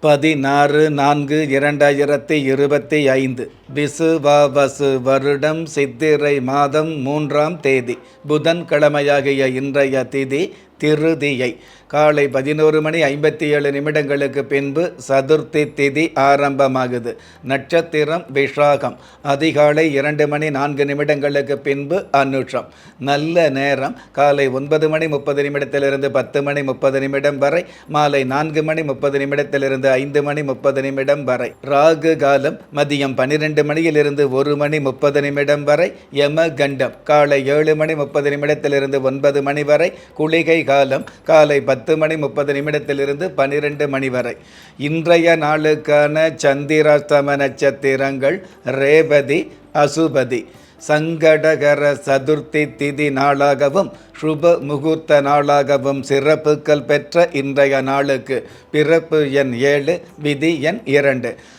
பதினாறு நான்கு இரண்டாயிரத்தி இருபத்தி ஐந்து. விசுவாவசு வருடம் சித்திரை மாதம் மூன்றாம் தேதி. புதன்கிழமையாகிய இன்றைய திதி திருதியை. காலை பதினோரு மணி ஐம்பத்தி ஏழு நிமிடங்களுக்கு பின்பு சதுர்த்தி திதி ஆரம்பமாகுது. நட்சத்திரம் விஷாகம். அதிகாலை இரண்டு மணி நான்கு நிமிடங்களுக்கு பின்பு அனுஷம். நல்ல நேரம். காலை ஒன்பது மணி முப்பது நிமிடத்திலிருந்து பத்து மணி முப்பது நிமிடம் வரை. மாலை நான்கு மணி முப்பது நிமிடத்திலிருந்து ஐந்து மணி முப்பது நிமிடம் வரை. ராகு காலம். மதியம் பன்னிரெண்டு மணியிலிருந்து ஒரு மணி முப்பது நிமிடம் வரை. யம கண்டம் காலை ஏழு மணி முப்பது நிமிடத்திலிருந்து ஒன்பது மணி வரை. குளிகை காலம் காலை பத்து மணி முப்பது நிமிடத்திலிருந்து பன்னிரெண்டு மணி வரை. இன்றைய நாளுக்கான சந்திராஸ்தம நட்சத்திரங்கள் ரேபதி அசுபதி. சங்கடகர சதுர்த்தி திதி நாளாகவும் சுப முகூர்த்த நாளாகவும் சிறப்புகள் பெற்ற இன்றைய நாளுக்கு. பிறப்பு எண் ஏழு விதி எண் இரண்டு.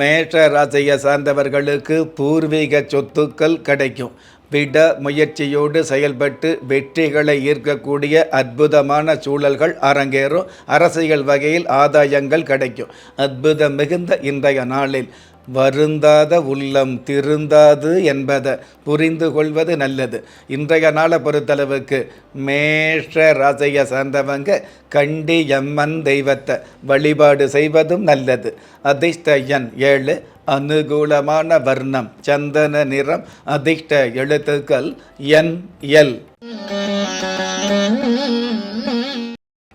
மேஷ ராசியை சார்ந்தவர்களுக்கு பூர்வீக சொத்துக்கள் கிடைக்கும். விட முயற்சியோடு செயல்பட்டு வெற்றிகளை ஈர்க்கக்கூடிய அற்புதமான சூழல்கள் அரங்கேறும். அரசியல் வகையில் ஆதாயங்கள் கிடைக்கும். அற்புதம் மிகுந்த இன்றைய நாளில் வருந்தாத உள்ளம் திருந்தாது என்பதை புரிந்து கொள்வது நல்லது. இன்றைய நாளை பொறுத்தளவுக்கு மேஷ ராசியை சார்ந்தவங்க கண்டி எம்மன் தெய்வத்தை வழிபாடு செய்வதும் நல்லது. அதிர்ஷ்ட எண் ஏழு அனுகூலமான வர்ணம் சந்தன நிறம் அதிர்ஷ்ட எழுத்துக்கள் என் எல்.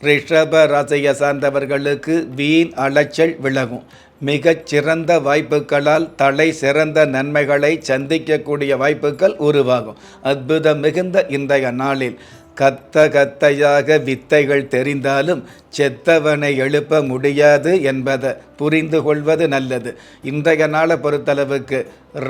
ரிஷப ராசியை சார்ந்தவர்களுக்கு வீண் அலைச்சல் விலகும். மிகச் சிறந்த வாய்ப்புகளால் தலை சிறந்த நன்மைகளை சந்திக்கக்கூடிய வாய்ப்புகள் உருவாகும். அற்புதம் மிகுந்த இன்றைய நாளில் கத்த கத்தையாக வித்தைகள் தெரிந்தாலும் செத்தவனை எழுப்ப முடியாது என்பதை புரிந்து கொள்வது நல்லது. இன்றைய நாளை பொறுத்தளவுக்கு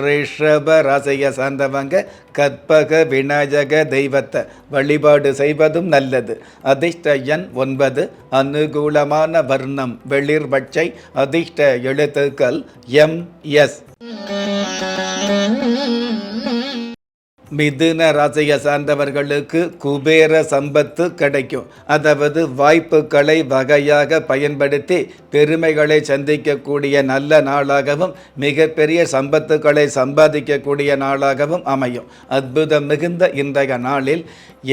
ரிஷப ராசியை சார்ந்தவங்க கற்பக விநாயக தெய்வத்தை வழிபாடு செய்வதும் நல்லது. அதிர்ஷ்ட எண் ஒன்பது அனுகூலமான வர்ணம் வெளிர்பட்சை அதிர்ஷ்ட எழுத்துக்கள் எம் எஸ். மிதுன ராசியை சார்ந்தவர்களுக்கு குபேர சம்பத்து கிடைக்கும். அதாவது வாய்ப்புகளை வகையாக பயன்படுத்தி பெருமைகளை சந்திக்கக்கூடிய நல்ல நாளாகவும் மிகப்பெரிய சம்பத்துக்களை சம்பாதிக்கக்கூடிய நாளாகவும் அமையும். அற்புதம் மிகுந்த இன்றைய நாளில்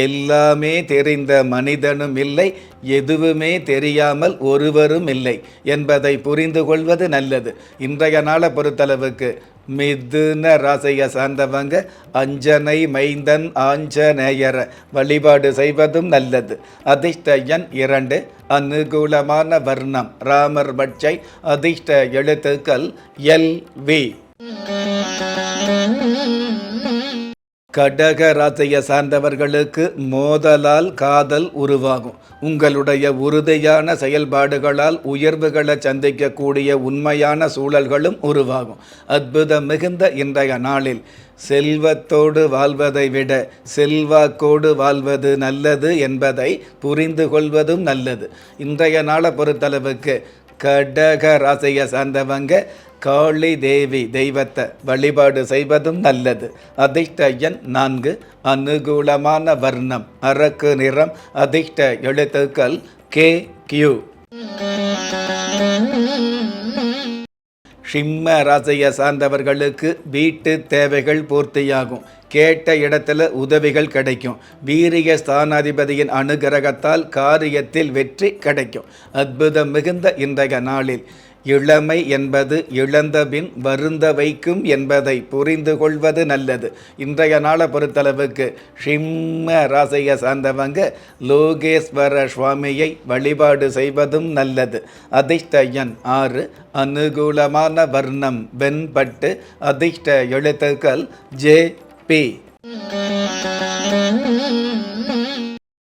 எல்லாமே தெரிந்த மனிதனும் இல்லை எதுவுமே தெரியாமல் ஒருவரும் இல்லை என்பதை புரிந்து கொள்வது நல்லது. இன்றைய நாளை பொறுத்தளவுக்கு மிதுன ராசியை சார்ந்தவங்க அஞ்சனை மைந்தன் ஆஞ்சநேயர வழிபாடு செய்வதும் நல்லது. அதிர்ஷ்ட எண் இரண்டு அனுகூலமான வர்ணம் ராமர் பட்சை அதிர்ஷ்ட எழுத்துக்கள் எல் வி. கடக ராசியை சார்ந்தவர்களுக்கு மோதலால் காதல் உருவாகும். உங்களுடைய உறுதியான செயல்பாடுகளால் உயர்வுகளை சந்திக்கக்கூடிய உண்மையான சூழல்களும் உருவாகும். அற்புதம் மிகுந்த இன்றைய நாளில் செல்வத்தோடு வாழ்வதை விட செல்வாக்கோடு வாழ்வது நல்லது என்பதை புரிந்து கொள்வதும் நல்லது. இன்றைய நாளை பொறுத்தளவுக்கு கடக ராசியை சார்ந்தவங்க காளி தேவி தெய்வத்தை வழிபாடு செய்வதும் நல்லது. அதிர்ஷ்ட எண் நான்கு அனுகூலமான வர்ணம் அரக்கு நிறம் அதிர்ஷ்ட எழுத்துக்கள் கே கியூ. சிம்ம ராசியை சார்ந்தவர்களுக்கு வீட்டு தேவைகள் பூர்த்தியாகும். கேட்ட இடத்துல உதவிகள் கிடைக்கும். வீரிய ஸ்தானாதிபதியின் அனுகிரகத்தால் காரியத்தில் வெற்றி கிடைக்கும். அற்புதம் மிகுந்த இன்றைய நாளில். இளமை என்பது இழந்தபின் வருந்த வைக்கும் என்பதை புரிந்து கொள்வது நல்லது. இன்றைய நாளை பொறுத்தளவுக்கு சிம்ம ராசியை சார்ந்தவங்க லோகேஸ்வர சுவாமியை வழிபாடு செய்வதும் நல்லது. அதிர்ஷ்ட எண் ஆறு. அனுகூலமான வர்ணம் வெண்பட்டு அதிர்ஷ்ட எழுத்துக்கள் ஜே பி.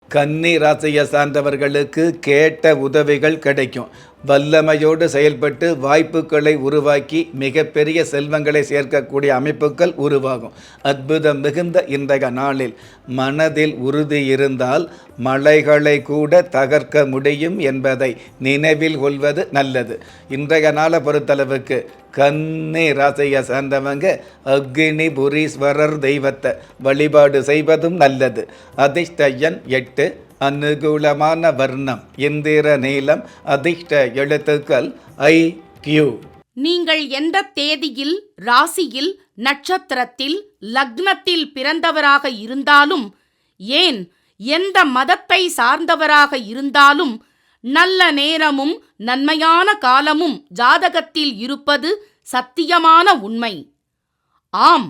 கன்னி ராசியை சார்ந்தவர்களுக்கு கேட்ட உதவிகள் கிடைக்கும். வல்லமையோடு செயல்பட்டு வாய்ப்புகளை உருவாக்கி மிகப்பெரிய செல்வங்களை சேர்க்கக்கூடிய அமைப்புகள் உருவாகும். அற்புதம் மிகுந்த இன்றைய நாளில் மனதில் உறுதி இருந்தால் மலைகளை கூட தகர்க்க முடியும் என்பதை நினைவில் கொள்வது நல்லது. இன்றைய நாளை பொறுத்தளவுக்கு கன்னி ராசியை சார்ந்தவங்க அக்னி புரீஸ்வரர் தெய்வத்தை வழிபாடு செய்வதும் நல்லது. அதிர்ஷ்டயன் எட்டு. அனுகூலமான வர்ணம் எந்திர நீளம் அதிர்ஷ்ட எழுத்துக்கள் ஐ கியூ. நீங்கள் எந்த தேதியில் ராசியில் நட்சத்திரத்தில் லக்னத்தில் பிறந்தவராக இருந்தாலும் ஏன் எந்த மதத்தை சார்ந்தவராக இருந்தாலும் நல்ல நேரமும் நன்மையான காலமும் ஜாதகத்தில் இருப்பது சத்தியமான உண்மை. ஆம்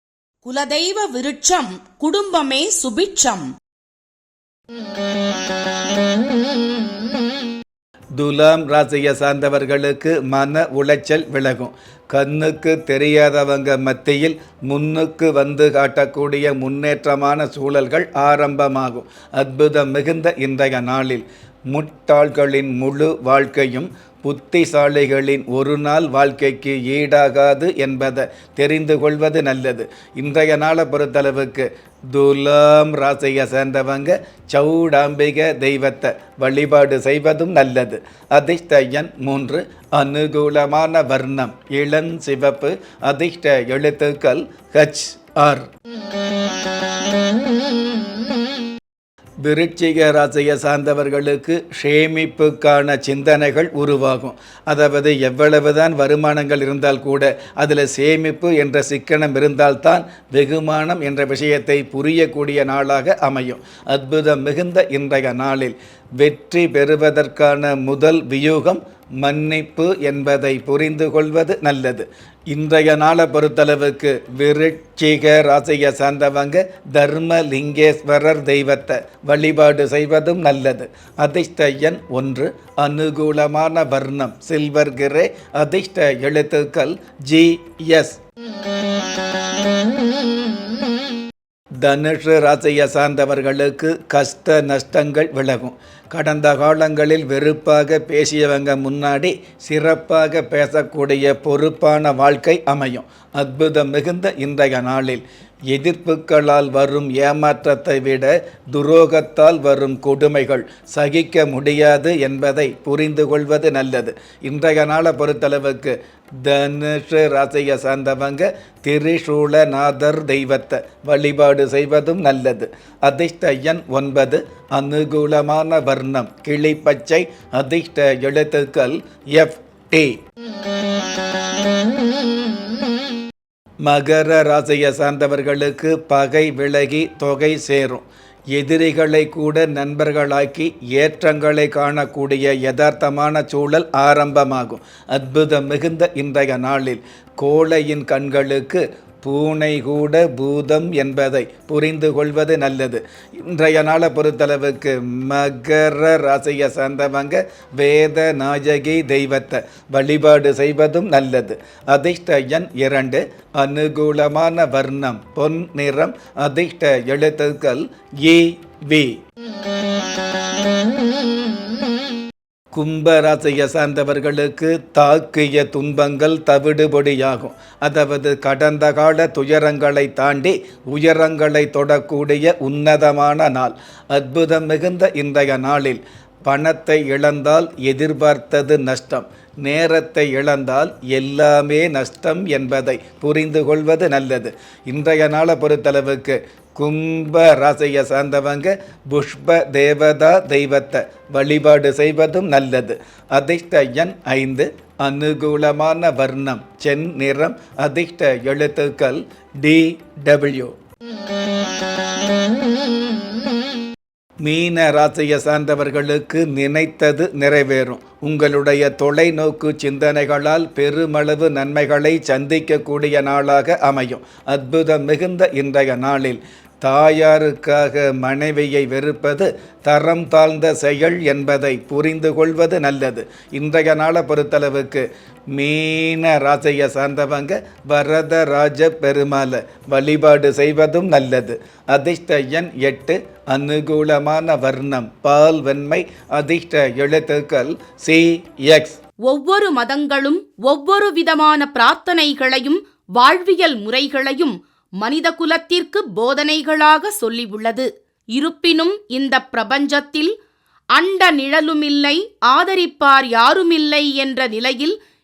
குலதெய்வ விருட்சம் குடும்பமே சுபிட்சம். துலாம் ராசியை சார்ந்தவர்களுக்கு மன உளைச்சல் விலகும். கண்ணுக்கு தெரியாதவங்க மத்தியில் முன்னுக்கு வந்து காட்டக்கூடிய முன்னேற்றமான சூழல்கள் ஆரம்பமாகும். அற்புதம் மிகுந்த இன்றைய நாளில். முட்டாள்களின் முழு வாழ்க்கையும் புத்திசாலிகளின் ஒரு நாள் வாழ்க்கைக்கு ஈடாகாது என்பதை தெரிந்து கொள்வது நல்லது. இன்றைய நாளை பொறுத்தளவுக்கு துலாம் ராசியை சேர்ந்தவங்க சௌடாம்பிக தெய்வத்தை வழிபாடு செய்வதும் நல்லது. அதிர்ஷ்ட எண் மூன்று அனுகூலமான வர்ணம் இளம் சிவப்பு அதிர்ஷ்ட எழுத்துக்கள் ஹச் ஆர் விருச்சிக ராசியை சார்ந்தவர்களுக்கு சேமிப்புக்கான சிந்தனைகள் உருவாகும். அதாவது எவ்வளவுதான் வருமானங்கள் இருந்தால் கூட அதில் சேமிப்பு என்ற சிக்கனம் இருந்தால்தான் வெகுமானம் என்ற விஷயத்தை புரியக்கூடிய நாளாக அமையும். அற்புதம் மிகுந்த இன்றைய நாளில் வெற்றி பெறுவதற்கான முதல் வியூகம் மன்னிப்பு என்பதை புரிந்து கொள்வது நல்லது. இன்றைய நாளை பொறுத்தளவுக்கு விருட்சிக ராசியை சார்ந்தவங்க தர்மலிங்கேஸ்வரர் தெய்வத்தை வழிபாடு செய்வதும் நல்லது. அதிர்ஷ்ட எண் ஒன்று. அனுகூலமான வர்ணம். Silver grey. அதிர்ஷ்ட எழுத்துக்கள் ஜி எஸ். தனுஷு ராசியை சார்ந்தவர்களுக்கு கஷ்ட நஷ்டங்கள் விலகும். கடந்த காலங்களில் வெறுப்பாக பேசியவங்க முன்னாடி சிறப்பாக பேசக்கூடிய பொறுப்பான வாழ்க்கை அமையும். அற்புதம் மிகுந்த இன்றைய நாளில். எதிர்ப்புகளால் வரும் ஏமாற்றத்தை விட துரோகத்தால் வரும் கொடுமைகள் சகிக்க முடியாது என்பதை புரிந்து கொள்வது நல்லது. இன்றைய நாளை பொறுத்தளவுக்கு தனுஷ ராசியை சார்ந்தவங்க திரிசூலநாதர் தெய்வத்தை வழிபாடு செய்வதும் நல்லது. அதிர்ஷ்ட எண் ஒன்பது அனுகூலமான வர்ணம் கிளிப்பச்சை அதிர்ஷ்ட எழுத்துக்கள் எஃப் டி மகர ராசியை சார்ந்தவர்களுக்கு பகை விலகி தொகை சேரும். எதிரிகளை கூட நண்பர்களாக்கி ஏற்றங்களை காணக்கூடிய யதார்த்தமான சூழல் ஆரம்பமாகும். அற்புதம் மிகுந்த இன்றைய நாளில். கோழையின் கண்களுக்கு பூனை கூட பூதம் என்பதை புரிந்து கொள்வது நல்லது. இன்றைய நாளை பொறுத்தளவுக்கு மகர ராசியை சார்ந்தவங்க வேத நாயகி தெய்வத்தை வழிபாடு செய்வதும் நல்லது. அதிர்ஷ்ட எண் இரண்டு அனுகூலமான வர்ணம் பொன் நிறம் அதிர்ஷ்ட எழுத்துக்கள் ஏ வி. கும்பராசியை சார்ந்தவர்களுக்கு தாக்கிய துன்பங்கள் தவிடுபொடியாகும். அதாவது கடந்த கால துயரங்களை தாண்டி உயரங்களை தொடக்கூடிய உன்னதமான நாள். அற்புதம் மிகுந்த இன்றைய நாளில் பணத்தை இழந்தால் எதிர்பார்த்தது நஷ்டம். நேரத்தை இழந்தால் எல்லாமே நஷ்டம் என்பதை புரிந்து கொள்வது நல்லது. இன்றைய நாளை பொறுத்தளவுக்கு கும்ப ராசியை சார்ந்தவங்க புஷ்ப தேவதா தெய்வத்தை வழிபாடு செய்வதும் நல்லது. அதிர்ஷ்ட எண் ஐந்து அனுகூலமான வர்ணம் சென் நிறம் அதிர்ஷ்ட எழுத்துக்கள் டி டபிள்யூ. மீன ராசியை சார்ந்தவர்களுக்கு நினைத்தது நிறைவேறும். உங்களுடைய தொலைநோக்கு சிந்தனைகளால் பெருமளவு நன்மைகளை சந்திக்கக்கூடிய நாளாக அமையும். அற்புதம் மிகுந்த இன்றைய நாளில் தாயாருக்காக மனைவியை வெறுப்பது தரம் தாழ்ந்த செயல் என்பதை புரிந்து கொள்வது நல்லது. இன்றைய நாளை பொறுத்தளவுக்கு மீன ராசையை சார்ந்தவங்க வரதராஜ பெருமாளை வழிபாடு செய்வதும் நல்லது. அதிர்ஷ்ட எண் எட்டு அனுகூலமான வர்ணம் பால் வெண்மை அதிர்ஷ்ட எழுத்துக்கள் சி எக்ஸ் ஒவ்வொரு மதங்களும் ஒவ்வொரு விதமான பிரார்த்தனைகளையும் வாழ்வியல் முறைகளையும் மனித குலத்திற்கு போதனைகளாக சொல்லியுள்ளது இருப்பினும் இந்த பிரபஞ்சத்தில் அண்ட நிழலுமில்லை ஆதரிப்பார் யாருமில்லை என்ற நிலையில்